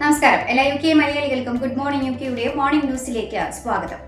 നമസ്കാരം. എല്ലാ U K മലയാളികൾക്കും ഗുഡ് മോർണിംഗ് യു കെയുടെ മോർണിംഗ് ന്യൂസിലേക്ക് സ്വാഗതം.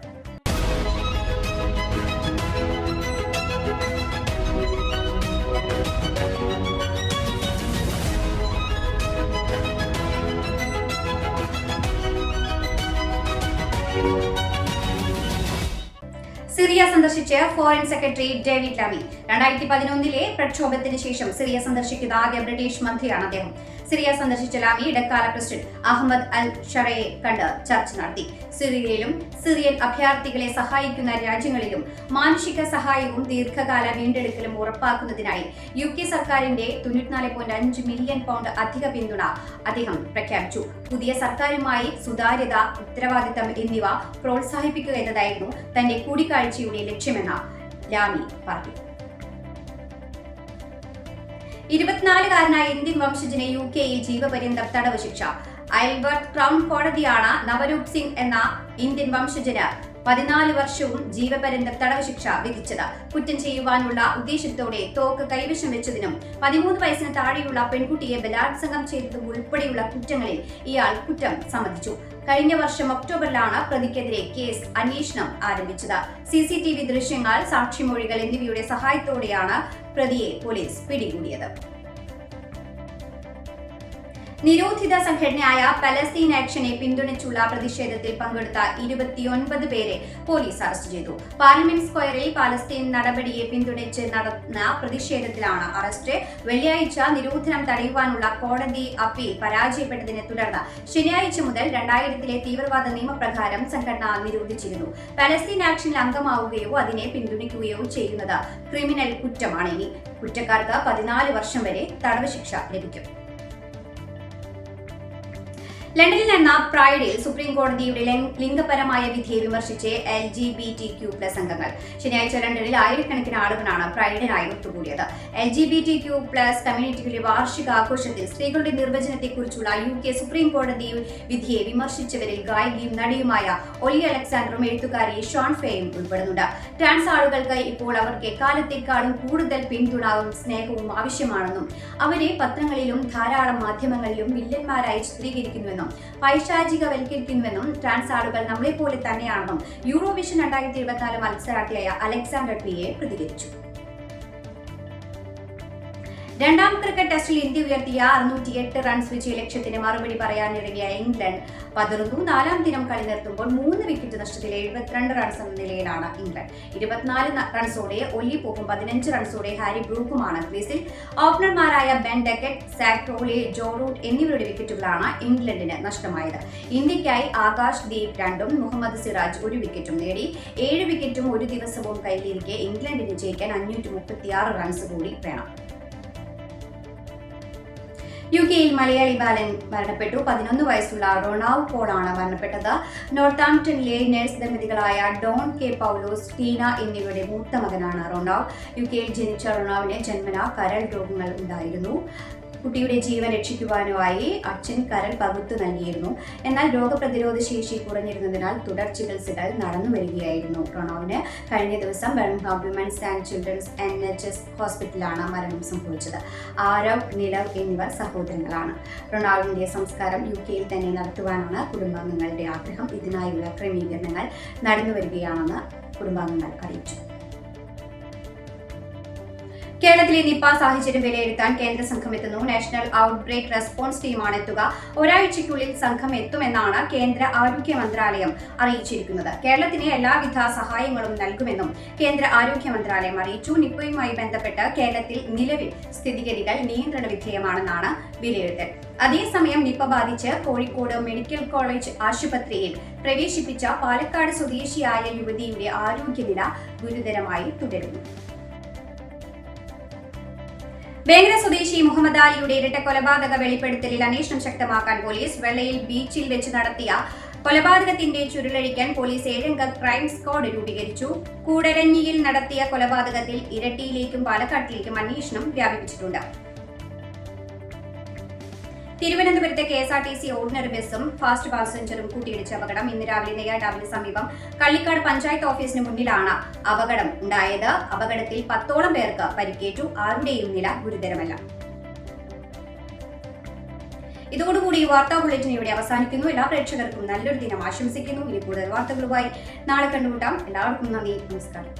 സിറിയ സന്ദർശിച്ച് ഫോറിൻ സെക്രട്ടറി ഡേവിഡ് ലവി. രണ്ടായിരത്തി പതിനൊന്നിലെ പ്രക്ഷോഭത്തിന് ശേഷം സിറിയ സന്ദർശിക്കുന്ന ആദ്യ ബ്രിട്ടീഷ് മന്ത്രിയാണ് അദ്ദേഹം. സിറിയ സന്ദർശിച്ച ലാമി ഇടക്കാല പ്രസിഡന്റ് അഹമ്മദ് അൽ ഷറയെ കണ്ട് ചർച്ച നടത്തി. സിറിയയിലും സിറിയൻ അഭയാർത്ഥികളെ സഹായിക്കുന്ന രാജ്യങ്ങളിലും മാനുഷിക സഹായവും ദീർഘകാല വീണ്ടെടുക്കലും ഉറപ്പാക്കുന്നതിനായി യു കെ സർക്കാരിന്റെ തൊണ്ണൂറ്റിനാല് പോയിന്റ് അഞ്ച് മില്യൺ പൗണ്ട് അധിക പിന്തുണ അദ്ദേഹം പ്രഖ്യാപിച്ചു. പുതിയ സർക്കാരുമായി സുതാര്യത ഉത്തരവാദിത്തം എന്നിവ പ്രോത്സാഹിപ്പിക്കുക എന്നതായിരുന്നു തന്റെ കൂടിക്കാഴ്ചയുടെ ലക്ഷ്യമെന്ന് ലാമി പറഞ്ഞു. ഇരുപത്തിനാലുകാരനായ ഇന്ത്യൻ വംശജന് യു കെയിൽ ജീവപര്യന്തം തടവ് ശിക്ഷ അയൽബർട്ട് ക്രൗൺ കോടതിയാണ് നവരൂപ് സിംഗ് എന്ന ഇന്ത്യൻ വംശജന് പതിനാല് വർഷവും ജീവപര്യന്തം തടവ് ശിക്ഷ വിധിച്ചത്. കുറ്റം ചെയ്യുവാനുള്ള ഉദ്ദേശത്തോടെ തോക്ക് കൈവശം വെച്ചതിനും പതിമൂന്ന് വയസ്സിന് താഴെയുള്ള പെൺകുട്ടിയെ ബലാത്സംഗം ചെയ്തതും ഉൾപ്പെടെയുള്ള കുറ്റങ്ങളിൽ ഇയാൾ കുറ്റം സമ്മതിച്ചു. കഴിഞ്ഞ വർഷം ഒക്ടോബറിലാണ് പ്രതിക്കെതിരെ കേസ് അന്വേഷണം ആരംഭിച്ചത്. സി സി ടി വി ദൃശ്യങ്ങൾ സാക്ഷിമൊഴികൾ എന്നിവയുടെ സഹായത്തോടെയാണ് പ്രതിയെ പോലീസ് പിടികൂടിയത്. നിരോധിത സംഘടനയായ പലസ്തീൻ ആക്ഷനെ പിന്തുണച്ചുള്ള പ്രതിഷേധത്തിൽ പങ്കെടുത്ത ഇരുപത്തിയൊൻപത് പേരെ പോലീസ് അറസ്റ്റ് ചെയ്തു. പാർലമെന്റ് സ്ക്വയറിൽ പാലസ്തീൻ നടപടിയെ പിന്തുണച്ച് നടന്ന പ്രതിഷേധത്തിലാണ് അറസ്റ്റ്. വെള്ളിയാഴ്ച നിരോധനം തടയുവാനുള്ള കോടതി അപ്പീൽ പരാജയപ്പെട്ടതിനെ തുടർന്ന് ശനിയാഴ്ച മുതൽ രണ്ടായിരത്തിലെ തീവ്രവാദ നിയമപ്രകാരം സംഘടന നിരോധിച്ചിരുന്നു. പലസ്തീൻ ആക്ഷനിൽ അംഗമാവുകയോ അതിനെ പിന്തുണയ്ക്കുകയോ ചെയ്യുന്നത് ക്രിമിനൽ കുറ്റമാണ് ഇനി. കുറ്റക്കാർക്ക് പതിനാല് വർഷം വരെ തടവ് ശിക്ഷ ലഭിക്കും. ലണ്ടനിൽ നടന്ന പ്രൈഡിൽ സുപ്രീം കോടതിയുടെ ലിംഗപരമായ വിധിയെ വിമർശിച്ച് L G B T Q plus അംഗങ്ങൾ ശനിയാഴ്ച ലണ്ടനിൽ ആയിരക്കണക്കിന് ആളുകളാണ് പ്രൈഡിനായി ഒത്തുകൂടിയത്. L G B T Q plus കമ്മ്യൂണിറ്റിയുടെ വാർഷിക ആഘോഷത്തിൽ സ്ത്രീകളുടെ നിർവചനത്തെക്കുറിച്ചുള്ള യു കെ സുപ്രീം കോടതി വിധിയെ വിമർശിച്ചവരിൽ ഗായികയും നടിയുമായ ഒലി അലക്സാണ്ടറും എഴുത്തുകാരി ഷോൺ ഫേയും ഉൾപ്പെടുന്നുണ്ട്. ട്രാൻസ് ആളുകൾക്ക് ഇപ്പോൾ അവർക്ക് എക്കാലത്തേക്കാളും കൂടുതൽ പിന്തുണവും സ്നേഹവും ആവശ്യമാണെന്നും അവരെ പത്രങ്ങളിലും ധാരാളം മാധ്യമങ്ങളിലും വില്ലന്മാരായി ചിത്രീകരിക്കുന്നുവെന്നും പൈശാചികവൽക്കരിക്കുന്നുവെന്നും ട്രാൻസ് ആളുകൾ നമ്മളെപ്പോലെ തന്നെയാണെന്നും യൂറോവിഷൻ രണ്ടായിരത്തി ഇരുപത്തിനാല് മത്സരാർത്ഥിയായ അലക്സാണ്ടർ പിയെ പ്രതികരിച്ചു. രണ്ടാം ക്രിക്കറ്റ് ടെസ്റ്റിൽ ഇന്ത്യ ഉയർത്തിയ അറുന്നൂറ്റി എട്ട് റൺസ് വിജയ ലക്ഷ്യത്തിന് മറുപടി പറയാനിറങ്ങിയ ഇംഗ്ലണ്ട് പതിർന്നു നാലാം ദിനം കളി നിർത്തുമ്പോൾ മൂന്ന് വിക്കറ്റ് നഷ്ടത്തിൽ എഴുപത്തിരണ്ട് റൺസ് എന്ന നിലയിലാണ് ഇംഗ്ലണ്ട്. ഇരുപത്തിനാല് റൺസോടെ ഒല്ലി പോപ്പും പതിനഞ്ച് റൺസോടെ ഹാരി ബ്രൂക്കുമാണ്. ക്രീസിൽ ഓപ്പണർമാരായ Ben Duckett Zak Crawley Joe Root എന്നിവരുടെ വിക്കറ്റുകളാണ് ഇംഗ്ലണ്ടിന് നഷ്ടമായത്. ഇന്ത്യയ്ക്കായി ആകാശ് ദീപ് രണ്ടും മുഹമ്മദ് സിറാജ് ഒരു വിക്കറ്റും നേടി. ഏഴ് വിക്കറ്റും ഒരു ദിവസവും കയ്യിലിരിക്കെ ഇംഗ്ലണ്ടിന് ജയിക്കാൻ അഞ്ഞൂറ്റി മുപ്പത്തിയാറ് റൺസ് കൂടി വേണം. യു കെയിൽ മലയാളി ബാലൻ മരണപ്പെട്ടു. പതിനൊന്ന് വയസ്സുള്ള റൊണാവ് പോളാണ് മരണപ്പെട്ടത്. നോർത്താംപ്ടണിലെ നഴ്സ് ദമ്പതികളായ ഡോൺ കെ. പൗലോസ് ടീന എന്നിവരുടെ മൂത്ത മകനാണ് റൊണാവ് യു കെയിൽ ജനിച്ച റൊണാൾഡിന് ജന്മന കരൾ രോഗങ്ങൾ ഉണ്ടായിരുന്നു. കുട്ടിയുടെ ജീവൻ രക്ഷിക്കുവാനുമായി അച്ഛൻ കരൾ പകുത്തു നൽകിയിരുന്നു. എന്നാൽ രോഗപ്രതിരോധ ശേഷി കുറഞ്ഞിരുന്നതിനാൽ തുടർ ചികിത്സകൾ നടന്നു വരികയായിരുന്നു. റൊണോവിന് കഴിഞ്ഞ ദിവസം Birmingham women's and children's N H S ഹോസ്പിറ്റലിലാണ് മരണം സംഭവിച്ചത്. ആരവ് നിലവ് എന്നിവർ സഹോദരങ്ങളാണ് റൊണാൾഡിന്റെ സംസ്കാരം യു കെയിൽ തന്നെ നടത്തുവാനാണ് കുടുംബാംഗങ്ങളുടെ ആഗ്രഹം. ഇതിനായുള്ള ക്രമീകരണങ്ങൾ നടന്നു വരികയാണെന്ന് കുടുംബാംഗങ്ങൾ അറിയിച്ചു. കേരളത്തിലെ നിപ സാഹചര്യം വിലയിരുത്താൻ കേന്ദ്ര സംഘം എത്തുന്നു നാഷണൽ ഔട്ട്ബ്രേക്ക് റെസ്പോൺസ് ടീമാണ് എത്തുക. ഒരാഴ്ചയ്ക്കുള്ളിൽ സംഘം എത്തുമെന്നാണ് കേന്ദ്ര ആരോഗ്യ മന്ത്രാലയം അറിയിച്ചിരിക്കുന്നത്. കേരളത്തിന് എല്ലാവിധ സഹായങ്ങളും നൽകുമെന്നും കേന്ദ്ര ആരോഗ്യ മന്ത്രാലയം അറിയിച്ചു. നിപ്പയുമായി ബന്ധപ്പെട്ട് കേരളത്തിൽ നിലവിൽ സ്ഥിതിഗതികൾ നിയന്ത്രണ വിധേയമാണെന്നാണ് വിലയിരുത്തൽ. അതേസമയം നിപ്പ ബാധിച്ച് കോഴിക്കോട് മെഡിക്കൽ കോളേജ് ആശുപത്രിയിൽ പ്രവേശിപ്പിച്ച പാലക്കാട് സ്വദേശിയായ യുവതിയുടെ ആരോഗ്യനില ഗുരുതരമായി തുടരുന്നു. വേങ്ങര സ്വദേശി മുഹമ്മദ് അലിയുടെ ഇരട്ട കൊലപാതക വെളിപ്പെടുത്തലിൽ അന്വേഷണം ശക്തമാക്കാൻ പോലീസ് വെള്ളയിൽ ബീച്ചിൽ വെച്ച് നടത്തിയ കൊലപാതകത്തിന്റെ ചുരുളഴിക്കാൻ പോലീസ് ഏഴംഗ ക്രൈം സ്ക്വാഡ് രൂപീകരിച്ചു. കൂടരഞ്ഞിയിൽ നടത്തിയ കൊലപാതകത്തിൽ ഇരട്ടിയിലേക്കും പാലക്കാട്ടിലേക്കും അന്വേഷണം വ്യാപിപ്പിച്ചിട്ടുണ്ട്. തിരുവനന്തപുരത്തെ K S R T C ordinary ബസ്സും ഫാസ്റ്റ് പാസഞ്ചറും കൂട്ടിയിടിച്ച അപകടം. ഇന്ന് രാവിലെ നെയ്യാഡാമിന് സമീപം കള്ളിക്കാട് പഞ്ചായത്ത് ഓഫീസിന് മുന്നിലാണ് അപകടം ഉണ്ടായത്. അപകടത്തിൽ പത്തോളം പേർക്ക് പരിക്കേറ്റു. ആരുടെയും നില ഗുരുതരമല്ല. ഇതോടുകൂടി വാർത്താ ബുള്ളറ്റിൻ ഇവിടെ അവസാനിക്കുന്നു. എല്ലാ പ്രേക്ഷകർക്കും നല്ലൊരു ദിനം ആശംസിക്കുന്നു. ഇനി കൂടുതൽ വാർത്തകളുമായി നാളെ കണ്ടുമുട്ടാം. എല്ലാവർക്കും നന്ദി. നമസ്കാരം.